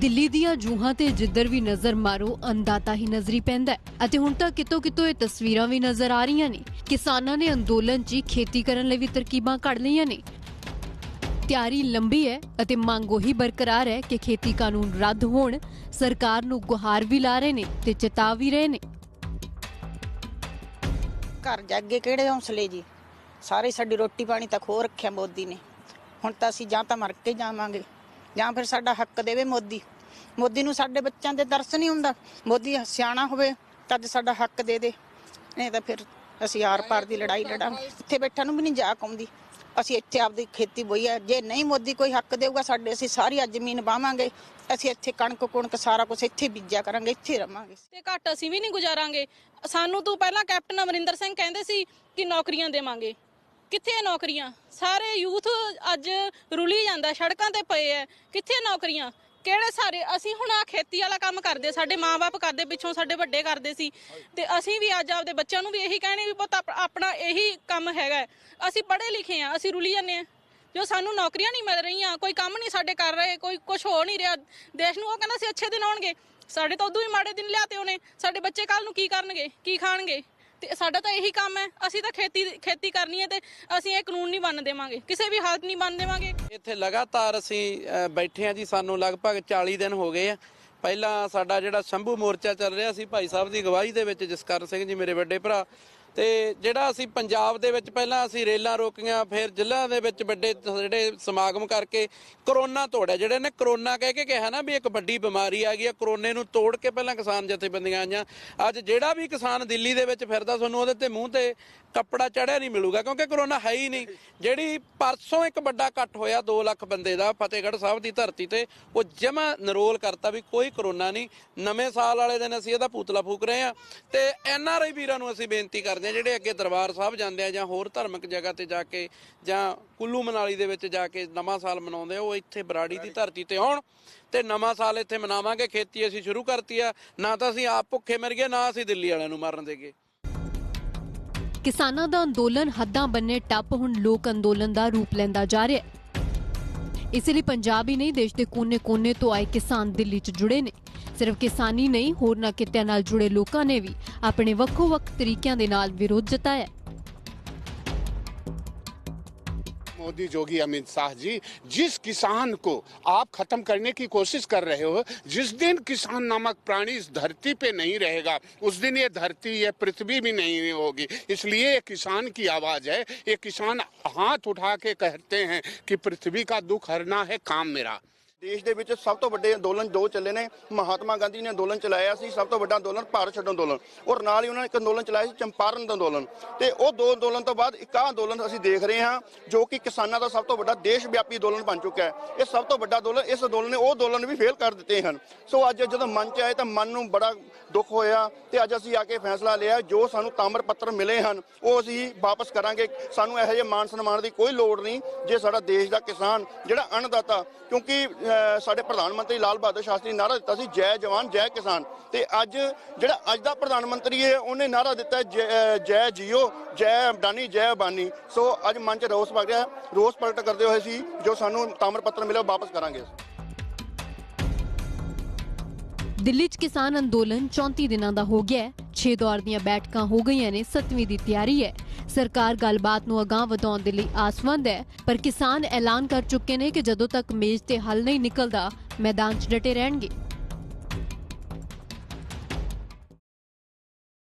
ਦਿੱਲੀ ਦੀਆਂ ਜੂਹਾਂ ਤੇ ਜਿੱਧਰ ਵੀ ਨਜ਼ਰ ਮਾਰੋ, ਅੰਦਾਤਾ ਹੀ ਨਜ਼ਰੀ ਪੈਂਦਾ ਹੈ। ਅਤੇ ਹੁਣ ਤਾਂ ਕਿਤੋਂ ਕਿਤੋਂ ਇਹ ਤਸਵੀਰਾਂ ਵੀ ਨਜ਼ਰ ਆ ਰਹੀਆਂ ਨੇ। ਕਿਸਾਨਾਂ ਨੇ ਅੰਦੋਲਨ 'ਚ ਖੇਤੀ ਕਰਨ ਲਈ ਵੀ ਤਰਕੀਬਾਂ ਕੱਢ ਲਈਆਂ ਨੇ। ਤਿਆਰੀ ਲੰਬੀ ਹੈ ਅਤੇ ਮੰਗ ਉਹੀ ਬਰਕਰਾਰ ਹੈ ਕਿ ਖੇਤੀ ਕਾਨੂੰਨ ਰੱਦ ਹੋਣ। ਸਰਕਾਰ ਨੂੰ ਗੁਹਾਰ ਵੀ ਲਾ ਰਹੇ ਨੇ ਤੇ ਚੇਤਾ ਵੀ ਰਹੇ ਨੇ। ਘਰ ਜਾਗੇ ਕਿਹੜੇ ਹੌਸਲੇ ਜੀ? ਸਾਰੇ ਸਾਡੀ ਰੋਟੀ ਪਾਣੀ ਤਾਂ ਖੋ ਰੱਖਿਆ ਮੋਦੀ ਨੇ। ਹੁਣ ਤਾਂ ਅਸੀਂ ਜਾਂ ਤਾਂ ਮਰ ਕੇ ਜਾਵਾਂਗੇ। ਜਾਂ ਫਿਰ ਸਾਡਾ ਹੱਕ ਦੇਵੇ ਮੋਦੀ। ਮੋਦੀ ਨੂੰ ਸਾਡੇ ਬੱਚਿਆਂ ਦੇ ਦਰਸ ਨਹੀਂ ਹੁੰਦਾ। ਮੋਦੀ ਸਿਆਣਾ ਹੋਵੇ ਤਾਂ ਸਾਡਾ ਹੱਕ ਦੇ ਦੇ। ਨਹੀਂ ਤਾਂ ਫਿਰ ਅਸੀਂ ਆਰ ਪਾਰ ਦੀ ਲੜਾਈ ਲੜਾਂਗੇ ਇੱਥੇ ਬੈਠਾ ਨੂੰ ਵੀ ਨਹੀਂ ਜਾ ਆਉਂਦੀ। ਅਸੀਂ ਇੱਥੇ ਆਪਦੀ ਖੇਤੀ ਬੋਈ ਹੈ। ਜੇ ਨਹੀਂ ਮੋਦੀ ਕੋਈ ਹੱਕ ਦੇਊਗਾ, ਸਾਡੇ ਅਸੀਂ ਸਾਰੀ ਜ਼ਮੀਨ ਬਾਵਾਂਗੇ ਅਸੀਂ ਇੱਥੇ ਕਣਕ, ਕੁਣਕ ਸਾਰਾ ਕੁਝ ਇੱਥੇ ਬੀਜਿਆ ਕਰਾਂਗੇ, ਇੱਥੇ ਰਵਾਂਗੇ। ਤੇ ਘੱਟ ਅਸੀਂ ਵੀ ਨਹੀਂ ਗੁਜ਼ਾਰਾਂਗੇ। ਸਾਨੂੰ ਤੂੰ ਪਹਿਲਾਂ ਕੈਪਟਨ ਅਮਰਿੰਦਰ ਸਿੰਘ ਕਹਿੰਦੇ ਸੀ ਕਿ ਨੌਕਰੀਆਂ ਦੇਵਾਂਗੇ। ਕਿੱਥੇ ਹੈ ਨੌਕਰੀਆਂ? ਸਾਰੇ ਯੂਥ ਅੱਜ ਰੁਲੀ ਜਾਂਦਾ, ਸੜਕਾਂ ਤੇ ਪਏ ਐ। ਕਿੱਥੇ ਨੌਕਰੀਆਂ? ਕਿਹੜੇ ਸਾਰੇ? ਅਸੀਂ ਹੁਣ ਆ ਖੇਤੀ ਵਾਲਾ ਕੰਮ ਕਰਦੇ, ਸਾਡੇ ਮਾਪੇ ਕਰਦੇ, ਪਿੱਛੋਂ ਸਾਡੇ ਵੱਡੇ ਕਰਦੇ ਸੀ। ਤੇ ਅਸੀਂ ਵੀ ਅੱਜ ਆਪਦੇ ਬੱਚਿਆਂ ਨੂੰ ਵੀ ਇਹੀ ਕਹਿਣੇ ਵੀ ਪੁੱਤ, ਆਪਣਾ ਇਹੀ ਕੰਮ ਹੈਗਾ ਅਸੀਂ ਪੜ੍ਹੇ ਲਿਖੇ ਆ, ਅਸੀਂ ਰੁਲੀ ਜਾਂਦੇ ਆ। ਜੋ ਸਾਨੂੰ ਨੌਕਰੀਆਂ ਨਹੀਂ ਮਿਲ ਰਹੀਆਂ, ਕੋਈ ਕੰਮ ਨਹੀਂ ਸਾਡੇ ਕਰ ਰਹੇ, ਕੋਈ ਕੁਝ ਹੋ ਨਹੀਂ ਰਿਹਾ। ਦੇਸ਼ ਨੂੰ ਉਹ ਕਹਿੰਦਾ ਸੀ, ਅੱਛੇ ਦਿਨ ਆਉਣਗੇ। ਸਾਡੇ ਤਾਂ ਉਦੋਂ ਹੀ ਮਾੜੇ ਦਿਨ ਲਿਆਤੇ ਉਹਨੇ। ਸਾਡੇ ਬੱਚੇ ਕੱਲ ਨੂੰ ਕੀ ਕਰਨਗੇ? ਕੀ ਖਾਣਗੇ? ਤੇ ਸਾਡਾ ਤਾਂ ਇਹੀ ਕੰਮ ਹੈ। ਅਸੀਂ ਤਾਂ ਖੇਤੀ ਖੇਤੀ ਕਰਨੀ ਹੈ ਤੇ ਅਸੀਂ ਇਹ ਕਾਨੂੰਨ ਨਹੀਂ ਮੰਨ ਦੇਵਾਂਗੇ। ਕਿਸੇ ਵੀ ਹਾਲਤ ਨਹੀਂ ਮੰਨ ਦੇਵਾਂਗੇ। ਇੱਥੇ ਲਗਾਤਾਰ ਅਸੀਂ ਬੈਠੇ ਆ ਜੀ, ਸਾਨੂੰ ਲਗਭਗ 40 ਦਿਨ ਹੋ ਗਏ ਆ। ਪਹਿਲਾਂ ਸਾਡਾ ਜਿਹੜਾ ਸ਼ੰਭੂ ਮੋਰਚਾ ਚੱਲ ਰਿਹਾ ਸੀ ਭਾਈ ਸਾਹਿਬ ਦੀ ਅਗਵਾਈ ਦੇ ਵਿੱਚ ਜਸਕਰਨ ਸਿੰਘ ਜੀ ਮੇਰੇ ਵੱਡੇ ਭਰਾ ਤੇ ਜਿਹੜਾ ਅਸੀਂ ਪੰਜਾਬ ਦੇ ਵਿੱਚ ਪਹਿਲਾਂ ਅਸੀਂ ਰੇਲਾਂ ਰੋਕੀਆਂ, ਫਿਰ ਜ਼ਿਲ੍ਹਿਆਂ ਦੇ ਵਿੱਚ ਵੱਡੇ ਜਿਹੜੇ ਸਮਾਗਮ ਕਰਕੇ ਕਰੋਨਾ ਤੋੜਿਆ। ਜਿਹੜੇ ਨੇ ਕਰੋਨਾ ਕਹਿ ਕੇ ਕਿਹਾ ਨਾ ਵੀ ਇੱਕ ਵੱਡੀ ਬਿਮਾਰੀ ਆ ਗਈ ਆ, ਕਰੋਨੇ ਨੂੰ ਤੋੜ ਕੇ ਪਹਿਲਾਂ ਕਿਸਾਨ ਜਥੇਬੰਦੀਆਂ ਆਈਆਂ। ਅੱਜ ਜਿਹੜਾ ਵੀ ਕਿਸਾਨ ਦਿੱਲੀ ਦੇ ਵਿੱਚ ਫਿਰਦਾ, ਤੁਹਾਨੂੰ ਉਹਦੇ ਤੇ ਮੂੰਹ ਤੇ ਕੱਪੜਾ ਚੜਿਆ ਨਹੀਂ ਮਿਲੂਗਾ, ਕਿਉਂਕਿ ਕਰੋਨਾ ਹੈ ਹੀ ਨਹੀਂ। ਜਿਹੜੀ ਪਰਸੋਂ ਇੱਕ ਵੱਡਾ ਇਕੱਠ ਹੋਇਆ 2 ਲੱਖ ਬੰਦੇ ਦਾ, ਫਤਿਹਗੜ੍ਹ ਸਾਹਿਬ ਦੀ ਧਰਤੀ ਤੇ, ਉਹ ਜਮਾ ਨਰੋਲ ਕਰਤਾ ਵੀ ਕੋਈ ਕਰੋਨਾ ਨਹੀਂ। ਨਵੇਂ ਸਾਲ ਵਾਲੇ ਦਿਨ ਅਸੀਂ ਇਹਦਾ ਪੂਤਲਾ ਫੂਕ ਰਹੇ ਆ ਤੇ ਐਨ ਆਰ ਆਈ ਵੀਰਾਂ ਨੂੰ ਅਸੀਂ ਬੇਨਤੀ ਕਰ ਕਰਦੇ ਆ ਜਿਹੜੇ ਅੱਗੇ ਦਰਬਾਰ ਸਾਹਿਬ ਜਾਂਦੇ ਆ ਜਾਂ ਹੋਰ ਧਾਰਮਿਕ ਜਗ੍ਹਾ ਤੇ ਜਾ ਕੇ ਜਾਂ ਕੁੱਲੂ ਮਨਾਲੀ ਦੇ ਵਿੱਚ ਜਾ ਕੇ ਨਵਾਂ ਸਾਲ ਮਨਾਉਂਦੇ ਆ, ਉਹ ਇੱਥੇ ਬਰਾੜੀ ਦੀ ਧਰਤੀ ਤੇ ਆਉਣ ਤੇ ਨਵਾਂ ਸਾਲ ਇੱਥੇ ਮਨਾਵਾਂਗੇ, ਖੇਤੀ ਅਸੀਂ ਸ਼ੁਰੂ ਕਰਤੀ ਆ, ਨਾ ਤਾਂ ਅਸੀਂ ਆਪ ਭੁੱਖੇ ਮਰ ਗਏ, ਨਾ ਅਸੀਂ ਦਿੱਲੀ ਵਾਲਿਆਂ ਨੂੰ ਮਾਰਨ ਦੇਗੇ। ਕਿਸਾਨਾਂ ਦਾ ਅੰਦੋਲਨ ਹੱਦਾਂ ਬੰਨੇ ਟੱਪ, ਹੁਣ ਲੋਕ ਅੰਦੋਲਨ ਦਾ ਰੂਪ ਲੈਂਦਾ ਜਾ ਰਿਹਾ ਹੈ। ਇਸ ਲਈ ਪੰਜਾਬ ਹੀ ਨਹੀਂ, ਦੇਸ਼ ਦੇ ਕੋਨੇ-ਕੋਨੇ ਤੋਂ ਆਏ ਕਿਸਾਨ ਦਿੱਲੀ 'ਚ ਜੁੜੇ ਨੇ। ਸਿਰਫ ਕਿਸਾਨੀ ਨਹੀਂ ਹੋਰਨਾਂ ਕਿੱਤਿਆਂ ਨਾਲ ਜੁੜੇ ਲੋਕਾਂ ਨੇ ਵੀ ਆਪਣੇ ਵੱਖੋ-ਵੱਖ ਤਰੀਕਿਆਂ ਦੇ ਨਾਲ ਵਿਰੋਧ ਜਤਾਇਆ ਹੈ। मोदी जोगी अमित शाह जी जिस किसान को आप खत्म करने की कोशिश कर रहे हो जिस दिन किसान नामक प्राणी इस धरती पे नहीं रहेगा उस दिन ये धरती ये पृथ्वी भी नहीं होगी इसलिए ये किसान की आवाज है ये किसान हाथ उठा के कहते हैं कि पृथ्वी का दुख हरना है काम मेरा ਦੇਸ਼ ਦੇ ਵਿੱਚ ਸਭ ਤੋਂ ਵੱਡੇ ਅੰਦੋਲਨ ਦੋ ਚੱਲੇ ਨੇ। ਮਹਾਤਮਾ ਗਾਂਧੀ ਨੇ ਅੰਦੋਲਨ ਚਲਾਇਆ ਸੀ, ਸਭ ਤੋਂ ਵੱਡਾ ਅੰਦੋਲਨ ਭਾਰਤ ਛੱਡੋ ਅੰਦੋਲਨ। ਔਰ ਨਾਲ ਹੀ ਉਹਨਾਂ ਨੇ ਇੱਕ ਅੰਦੋਲਨ ਚਲਾਇਆ ਸੀ, ਚੰਪਾਰਨ ਦਾ ਅੰਦੋਲਨ। ਤੇ ਉਹ ਦੋ ਅੰਦੋਲਨ ਤੋਂ ਬਾਅਦ ਇੱਕ ਆਹ ਅੰਦੋਲਨ ਅਸੀਂ ਦੇਖ ਰਹੇ ਹਾਂ, ਜੋ ਕਿ ਕਿਸਾਨਾਂ ਦਾ ਸਭ ਤੋਂ ਵੱਡਾ ਦੇਸ਼ ਵਿਆਪੀ ਅੰਦੋਲਨ ਬਣ ਚੁੱਕਾ ਹੈ। ਇਹ ਸਭ ਤੋਂ ਵੱਡਾ ਅੰਦੋਲਨ, ਇਸ ਅੰਦੋਲਨ ਨੇ ਉਹ ਅੰਦੋਲਨ ਵੀ ਫੇਲ ਕਰ ਦਿੱਤੇ ਹਨ। ਸੋ ਅੱਜ ਜਦੋਂ ਮਨ ਚ ਆਏ ਤਾਂ ਮਨ ਨੂੰ ਬੜਾ ਦੁੱਖ ਹੋਇਆ ਤੇ ਅੱਜ ਅਸੀਂ ਆ ਕੇ ਫੈਸਲਾ ਲਿਆ, ਜੋ ਸਾਨੂੰ ਤਾਮਰ ਪੱਤਰ ਮਿਲੇ ਹਨ, ਉਹ ਅਸੀਂ ਵਾਪਸ ਕਰਾਂਗੇ। ਸਾਨੂੰ ਇਹੋ ਜਿਹੇ ਮਾਨ ਸਨਮਾਨ ਦੀ ਕੋਈ ਲੋੜ ਨਹੀਂ, ਜੇ ਸਾਡਾ ਦੇਸ਼ ਦਾ ਕਿਸਾਨ, ਜਿਹੜਾ ਅਣਦਾਤਾ ਕਿਉਂਕਿ ਸਾਡੇ ਪ੍ਰਧਾਨ ਮੰਤਰੀ ਲਾਲ ਬਹਾਦਰ ਸ਼ਾਸਤਰੀ ਨੇ ਨਾਰਾ ਦਿੱਤਾ ਸੀ, ਜੈ ਜਵਾਨ, ਜੈ ਕਿਸਾਨ। ਤੇ ਅੱਜ ਜਿਹੜਾ ਅੱਜ ਦਾ ਪ੍ਰਧਾਨ ਮੰਤਰੀ ਹੈ, ਉਹਨੇ ਨਾਰਾ ਦਿੱਤਾ ਜੈ ਜੈ ਜੀਓ, ਜੈ ਅਡਾਨੀ, ਜੈ ਅਬਾਨੀ। ਸੋ ਅੱਜ ਮਨ ਚ ਰੋਸ ਵਗ ਰਿਹਾ ਰੋਸ ਪ੍ਰਗਟ ਕਰਦੇ ਹੋਏ ਸੀ ਜੋ ਸਾਨੂੰ ਤਾਮਰ ਪੱਤਰ ਮਿਲਿਆ ਵਾਪਸ ਕਰਾਂਗੇ ਦਿੱਲੀ 'ਚ ਕਿਸਾਨ ਅੰਦੋਲਨ 34 ਦਿਨਾਂ ਦਾ ਹੋ ਗਿਆ ਹੈ। 6 ਦੌਰ ਦੀਆਂ ਬੈਠਕਾਂ ਹੋ ਗਈਆਂ ਨੇ 7ਵੀਂ ਦੀ ਤਿਆਰੀ ਹੈ। ਸਰਕਾਰ ਗੱਲਬਾਤ ਨੂੰ ਅਗਾਂਹ ਵਧਾਉਣ ਦੇ ਲਈ ਆਸਵੰਦ ਹੈ, ਪਰ ਕਿਸਾਨ ਐਲਾਨ ਕਰ ਚੁੱਕੇ ਨੇ ਕਿ ਜਦੋਂ ਤੱਕ ਮੇਜ਼ ਤੇ ਹੱਲ ਨਹੀਂ ਨਿਕਲਦਾ, ਮੈਦਾਨ 'ਚ ਡਟੇ ਰਹਿਣਗੇ।